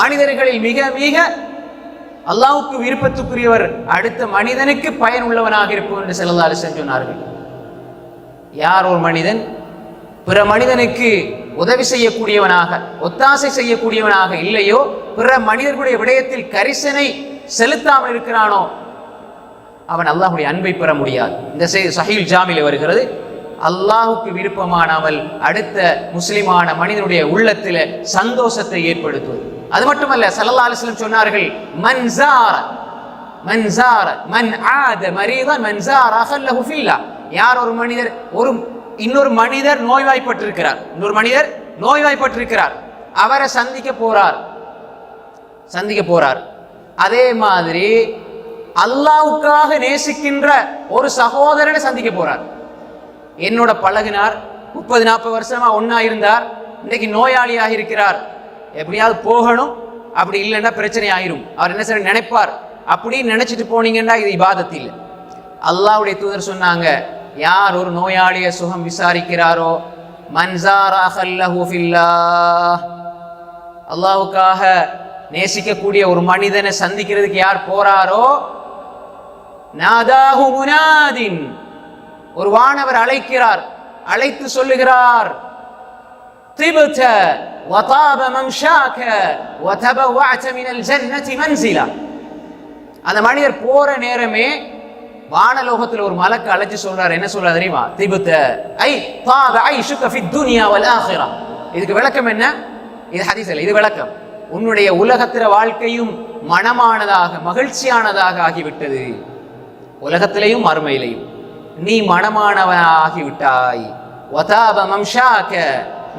மனிதர்களில் மிக மிக அல்லாஹுக்கு விருப்பத்துக்குரியவர் அடுத்த மனிதனுக்கு பயனுள்ளவனாக இருப்போம் என்று ஸல்லல்லாஹு அலிசன் சொன்னார்கள். யார் ஒரு மனிதன்? பிற மனிதனுக்கு உதவி செய்யக்கூடியவனாக ஒத்தாசை செய்யக்கூடியவனாக இல்லையோ பிற மனிதர்களுடைய விடயத்தில் கரிசனை செலுத்தாமல் இருக்கிறானோ அவன் அல்லாஹுடைய அன்பை பெற முடியாது. இந்த செய்தி சஹீல் ஜாமில வருகிறது. அல்லாஹ்வுக்கு விருப்பமானவள் அடுத்த முஸ்லிமான மனிதனுடைய உள்ளத்தில் சந்தோஷத்தை ஏற்படுத்துவது. அது மட்டுமல்ல சல்லா அலிஸ்லம் சொன்னார்கள் மன்சார ஜார மன் ஆத மரீதன் மன் ஜார அகல்லஹு யார் ஒரு மனிதர் ஒரு இன்னொரு மனிதர் நோய்வாய்ப்பட்டிருக்கிறார். இன்னொரு மனிதர் நோய்வாய்ப்பட்டிருக்கிறார். அவரை சந்திக்க போறார். சந்திக்க போறார். அதே மாதிரி அல்லாவுக்காக நேசிக்கின்ற ஒரு சகோதரனை சந்திக்க போறார். என்னோட பழகினார் முப்பது நாற்பது வருஷமா ஒன்றா இருந்தார். இன்னைக்கு நோயாளியாக இருக்கிறார். எப்படியாவது போகணும் அப்படி இல்லைன்னா பிரச்சனை ஆயிரும். அவர் என்ன சார் நினைப்பார்? அப்படின்னு நினைச்சிட்டு போனீங்கன்னா இது இபாதத் இல்லை அல்லாவுடைய தூதர் சொன்னாங்க யார் ஒரு நோயாளிய சுகம் விசாரிக்கிறாரோ அல்லாவுக்காக நேசிக்கக்கூடிய ஒரு மனிதனை சந்திக்கிறதுக்கு யார் போறாரோ நாதாஹு முனாதின். ஒரு வானவர் அழைக்கிறார் அழைத்து சொல்லுகிறார் طبت وطاب ممشاك وتبوعت من الجنة منزلا அந்த மனிதர் போற நேரமே வானலோகத்தில் ஒரு மலக்கு அழைச்சு சொல்றாரு. என்ன சொல்றாரு தெரியுமா? திபுத்த ஐ தாப ஐ ஷுக்க ஃபி துனியா வல் ஆஹிரா இதுக்கு விளக்கம் என்ன? இது ஹதீஸ் இல்லை இது விளக்கம். உன்னுடைய உலகத்திர வாழ்க்கையும் மனமானதாக மகிழ்ச்சியானதாக ஆகிவிட்டது. உலகத்திலையும் மறுமையிலையும் நீ மனமானவனாகிவிட்டாய். விட்டாய்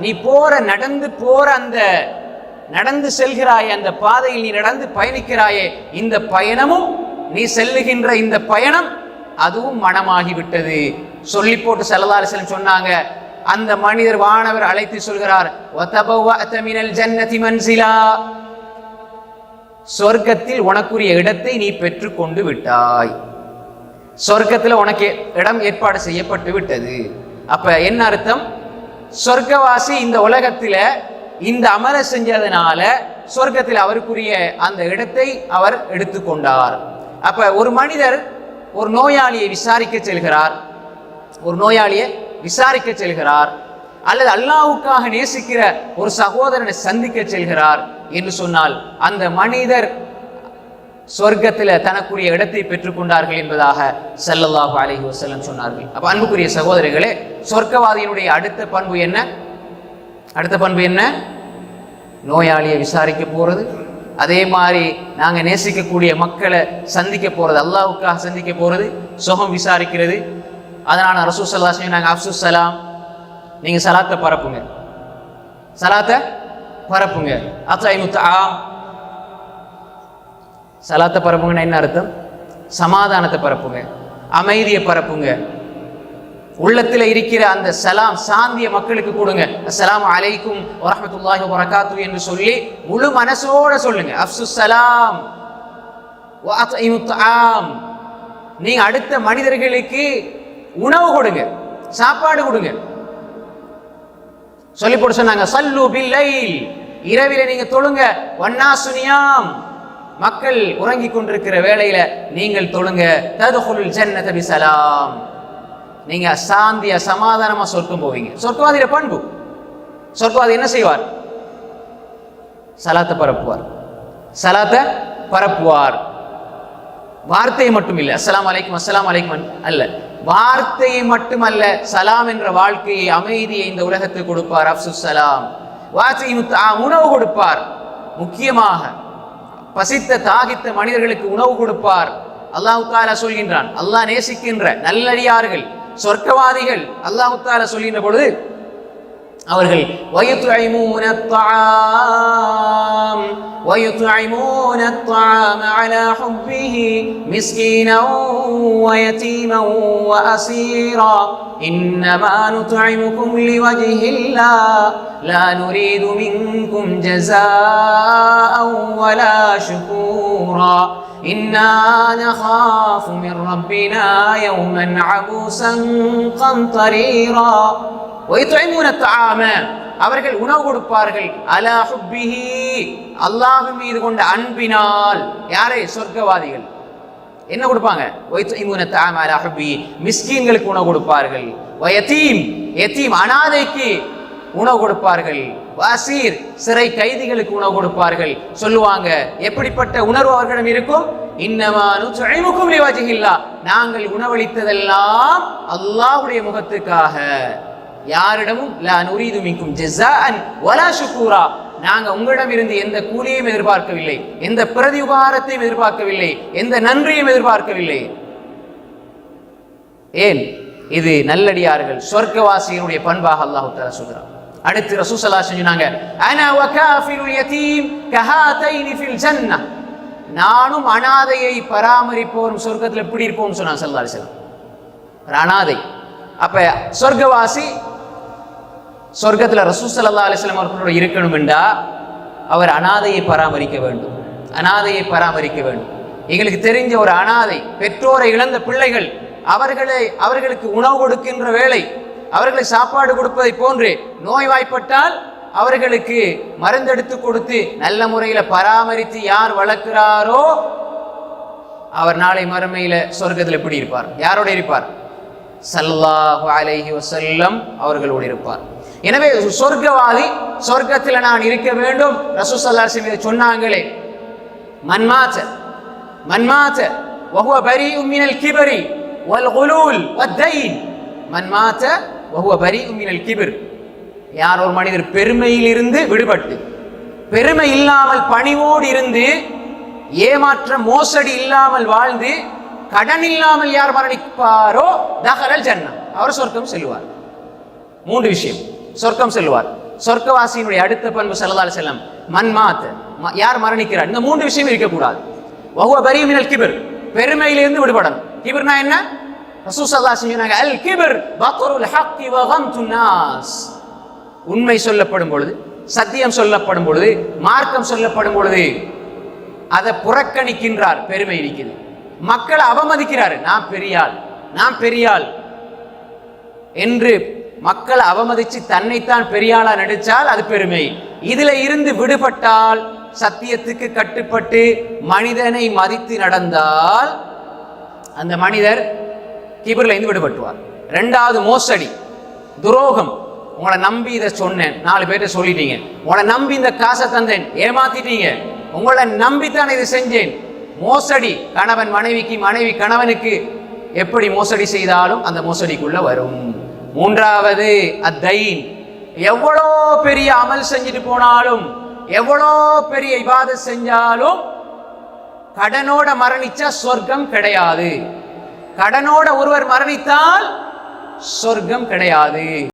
நீ போற நடந்து போற அந்த நடந்து செல்கிறாயே அந்த பாதையில் நீ நடந்து பயணிக்கிறாயே இந்த பயணமும் நீ செல்லுகின்ற இந்த பயணம் அதுவும் மனமாகிவிட்டது. சொல்லி போட்டு செல்லதாரி சொன்னாங்க அந்த மனிதர் வானவர் அழைத்து சொல்கிறார் ஜன்னதி மன்சிலா. சொர்க்கத்தில் உனக்குரிய இடத்தை நீ பெற்றுக்கொண்டு விட்டாய். சொர்க்கத்தில் உனக்கு இடம் ஏற்பாடு செய்யப்பட்டு விட்டது. அப்ப என்ன அர்த்தம்? சொர்க்கவாசி இந்த உலகத்தில் இந்த அமர செஞ்சதுனால சொர்க்கத்தில் அவருக்குரிய அந்த இடத்தை அவர் எடுத்துக்கொண்டார். அப்ப ஒரு மனிதர் ஒரு நோயாளியை விசாரிக்க செல்கிறார். ஒரு நோயாளியை விசாரிக்க செல்கிறார். அல்லது அல்லாஹ்வுக்காக நேசிக்கிற ஒரு சகோதரனை சந்திக்க செல்கிறார் என்று சொன்னால் அந்த மனிதர் சொர்க்கத்தில் தனக்குரிய இடத்தை பெற்றுக்கொண்டார்கள் என்பதாக செல்லல்லாஹு அலஹி வஸல்லம் சொன்னார்கள். அப்ப அன்புக்குரிய சகோதரிகளே சொர்க்கவாதியினுடைய அடுத்த பண்பு என்ன? அடுத்த பண்பு என்ன? நோயாளியை விசாரிக்க போறது. அதே மாதிரி நாங்கள் நேசிக்கக்கூடிய மக்களை சந்திக்க போறது அல்லாவுக்காக சந்திக்க போறது சுகம் விசாரிக்கிறது. அதனால ரசூ சல்லா நாங்கள் அப்சுஸ் சலாம் நீங்கள் சலாத்தை பரப்புங்க. சலாத்தை பரப்புங்க. அத்தாய் ஆம் சலாத்தை பரப்புங்கன்னா என்ன அர்த்தம்? சமாதானத்தை பரப்புங்க. அமைதியை பரப்புங்க. உள்ளத்துல இருக்கிற அந்த சலாம் சாந்திய மக்களுக்கு கொடுங்க. அஸ்லாம் அலைக்கும் வரமத்துல்லாஹி வரகாத்து என்று சொல்லி முழு மனசோட சொல்லுங்க. அப்சு சலாம் நீங்க அடுத்த மனிதர்களுக்கு உணவு கொடுங்க. சாப்பாடு கொடுங்க. சொல்லி போட்டு சொன்னாங்க சல்லு பில்லைல் இரவில நீங்க தொழுங்க. வண்ணா சுனியாம் மக்கள் உறங்கிக் கொண்டிருக்கிற வேளையில நீங்கள் தொழுங்க. ததுகுல் ஜன்னத பிசலாம். நீங்க சாந்திய சமாதானமா சொர்க்கம் போவீங்க. சொர்க்கவாதியில பண்பு. சொர்க்கவாதி என்ன செய்வார்? சலாத்தை பரப்புவார். சலாத்தை பரப்புவார். வார்த்தை மட்டும் இல்லை. அஸ்லாம் அலைக்கும் அஸ்லாம் அலைக்கும் அல்ல. வார்த்தையை மட்டுமல்ல சலாம் என்ற வாழ்க்கையை அமைதியை இந்த உலகத்துக்கு கொடுப்பார். அப்சு சலாம். வார்த்தை உணவு கொடுப்பார். முக்கியமாக பசித்த தாகித்த மனிதர்களுக்கு உணவு கொடுப்பார். அல்லாஹு தாலா சொல்கின்றான். அல்லாஹ் நேசிக்கின்ற நல்லடியார்கள் சொர்க்கவாதிகள் அல்லாஹு தாலா சொல்கின்ற பொழுது அவர்கள் وَيُطْعِمُونَ الطَّعَامَ وَيُطْعِمُونَ الطَّعَامَ عَلَى حُبِّهِ مِسْكِينًا وَيَتِيمًا وَأَسِيرًا إِنَّمَا نُطْعِمُكُمْ لِوَجْهِ اللَّهِ لَا نُرِيدُ مِنكُمْ جَزَاءً وَلَا شُكُورًا إِنَّا نَخَافُ مِن رَّبِّنَا يَوْمًا عَبُوسًا قَمْطَرِيرًا ஒய்துஐமூன தஆம அவர்கள் உணவு கொடுப்பார்கள். அலா அல்லாஹு மீது கொண்ட அன்பினால். யாரே? சொர்க்கவாதிகள். என்ன கொடுப்பாங்க? மிஸ்கீன்களுக்கு உணவு கொடுப்பார்கள். வயதீம் யதீம் அனாதைக்கு உணவு கொடுப்பார்கள். வாசீர். சிறை கைதிகளுக்கு உணவு கொடுப்பார்கள். சொல்லுவாங்க எப்படிப்பட்ட உணர்வு அவர்களிடம் இருக்கும்? இன்னமானு நாங்கள் உணவளித்ததெல்லாம் அல்லாஹுடைய முகத்துக்காக. யாரிடமும் லா நுரீது மின்கும் ஜஸாஅன் வலா ஷுக்கூரா நாங்க உங்களிடம் இருந்து எந்த கூலியையும் எதிர்பார்க்கவில்லை எந்த பிரதி உபகாரத்தையும் எதிர்பார்க்கவில்லை எந்த நன்றியும் எதிர்பார்க்கவில்லை. ஏன்? இது நல்லடியார்கள் சொர்க்கவாசியினுடைய பண்பாக அல்லாஹு தஆலா சொல்கிறார் அடுத்து ரசூசலா செஞ்சுனாங்க நானும் அனாதையை பராமரிப்போரும் சொர்க்கத்தில் எப்படி இருப்போம்னு சொன்னாங்க ஸல்லல்லாஹு அலைஹி ஒரு அனாதை. அப்ப சொர்க்கவாசி சொர்க்கத்துல ரசூல் ஸல்லல்லாஹு அலைஹி அவர்களோட இருக்கணும் என்றா அவர் அனாதையை பராமரிக்க வேண்டும். அனாதையை பராமரிக்க வேண்டும். எங்களுக்கு தெரிஞ்ச ஒரு அனாதை பெற்றோரை இழந்த பிள்ளைகள் அவர்களை அவர்களுக்கு உணவு கொடுக்கின்ற வேலை அவர்களை சாப்பாடு கொடுப்பதை போன்று நோய்வாய்ப்பட்டால் அவர்களுக்கு மருந்தெடுத்து கொடுத்து நல்ல முறையில பராமரித்து யார் வளர்க்கிறாரோ அவர் நாளை மறுமையில சொர்க்கத்தில் எப்படி இருப்பார்? யாரோட இருப்பார்? சல்லாஹு அலைஹி வசல்லம் அவர்களோடு இருப்பார். எனவே சொர்க்கவாதி சொர்க்கத்தில் நான் இருக்க வேண்டும் ரசூல் ஸல்லல்லாஹு அலைஹி வஸல்லம் சொன்னாங்களே மன்மாத்த மன்மாத்த وهو بريء من الكبر والغلول والدين من مات وهو بريء من الكبر யார் ஒரு மனிதர் பெருமையிலிருந்து விடுபட்டு பெருமை இல்லாமல் பணிவோடு இருந்து ஏமாற்ற மோசடி இல்லாமல் வாழ்ந்து கடன் இல்லாமல் யார் மரணிப்பாரோ தகரல் ஜன்னம் அவர் சொர்க்கம் செல்வார் மூன்று விஷயம் சொர்க்கம் செல்வார். சொர்க்கவாசியினுடைய அடுத்த பண்பு செல்லதால் செல்லம் மன்மாத் யார் மரணிக்கிறார்? இந்த மூன்று விஷயம் இருக்கக்கூடாது. வகுவ பரி மினல் கிபிர் பெருமையிலிருந்து விடுபடணும். கிபிர்னா என்ன? சொன்னாங்க, அல் கிபிர் பத்ருல் ஹக்கி வகம் துன்னாஸ் உண்மை சொல்லப்படும் பொழுது சத்தியம் சொல்லப்படும் பொழுது மார்க்கம் சொல்லப்படும் பொழுது அதை புறக்கணிக்கின்றார் பெருமை இருக்குது மக்களை அவமதிக்கிறார். நான் பெரியாள் நான் பெரியாள் என்று மக்கள் அவமதிச்சு தன்னைத்தான் பெரியாளா நடிச்சால் அது பெருமை. இதுல இருந்து விடுபட்டால் சத்தியத்துக்கு கட்டுப்பட்டு மனிதனை மதித்து நடந்தால் அந்த மனிதர் கிபர்ல இருந்து விடுபட்டுவார். ரெண்டாவது மோசடி துரோகம். உங்களை நம்பி இதை சொன்னேன். நாலு பேர்ட்ட சொல்லிட்டீங்க. உங்களை நம்பி இந்த காசை தந்தேன். ஏமாத்திட்டீங்க. உங்களை நம்பித்தான் இதை செஞ்சேன். மோசடி கணவன் மனைவிக்கு மனைவி கணவனுக்கு எப்படி மோசடி செய்தாலும் அந்த மோசடிக்குள்ள வரும். மூன்றாவது அத்தைன். எவ்வளோ பெரிய அமல் செஞ்சுட்டு போனாலும் எவ்வளோ பெரிய இவாத செஞ்சாலும் கடனோட மரணிச்சா சொர்க்கம் கிடையாது. கடனோட ஒருவர் மரணித்தால் சொர்க்கம் கிடையாது.